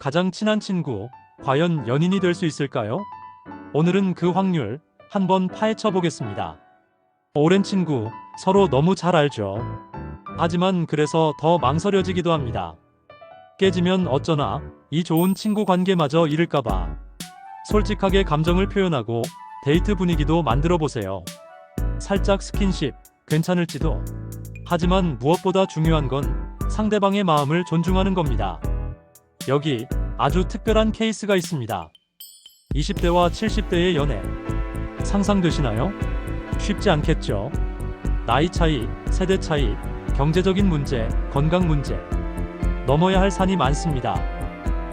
가장 친한 친구, 과연 연인이 될 수 있을까요? 오늘은 그 확률 한번 파헤쳐 보겠습니다. 오랜 친구, 서로 너무 잘 알죠. 하지만 그래서 더 망설여지기도 합니다. 깨지면 어쩌나 이 좋은 친구 관계마저 잃을까봐. 솔직하게 감정을 표현하고 데이트 분위기도 만들어 보세요. 살짝 스킨십, 괜찮을지도. 하지만 무엇보다 중요한 건 상대방의 마음을 존중하는 겁니다. 여기 아주 특별한 케이스가 있습니다. 20대와 70대의 연애. 상상되시나요? 쉽지 않겠죠? 나이 차이, 세대 차이, 경제적인 문제, 건강 문제. 넘어야 할 산이 많습니다.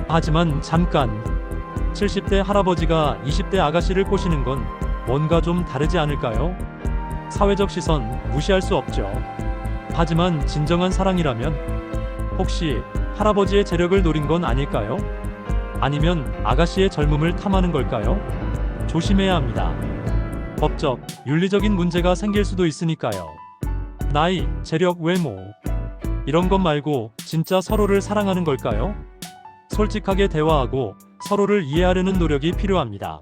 하지만 잠깐. 70대 할아버지가 20대 아가씨를 꼬시는 건 뭔가 좀 다르지 않을까요? 사회적 시선 무시할 수 없죠. 하지만 진정한 사랑이라면 혹시 할아버지의 재력을 노린 건 아닐까요? 아니면 아가씨의 젊음을 탐하는 걸까요? 조심해야 합니다. 법적, 윤리적인 문제가 생길 수도 있으니까요. 나이, 재력, 외모. 이런 것 말고 진짜 서로를 사랑하는 걸까요? 솔직하게 대화하고 서로를 이해하려는 노력이 필요합니다.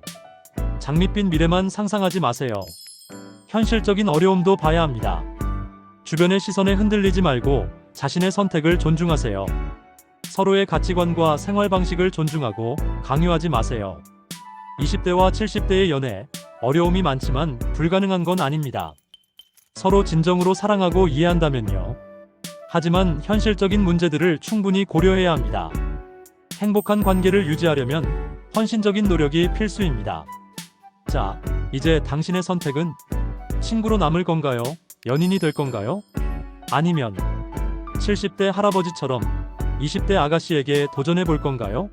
장밋빛 미래만 상상하지 마세요. 현실적인 어려움도 봐야 합니다. 주변의 시선에 흔들리지 말고 자신의 선택을 존중하세요. 서로의 가치관과 생활 방식을 존중하고 강요하지 마세요. 20대와 70대의 연애, 어려움이 많지만 불가능한 건 아닙니다. 서로 진정으로 사랑하고 이해한다면요. 하지만 현실적인 문제들을 충분히 고려해야 합니다. 행복한 관계를 유지하려면 헌신적인 노력이 필수입니다. 자, 이제 당신의 선택은 친구로 남을 건가요? 연인이 될 건가요? 아니면 70대 할아버지처럼 20대 아가씨에게 도전해 볼 건가요?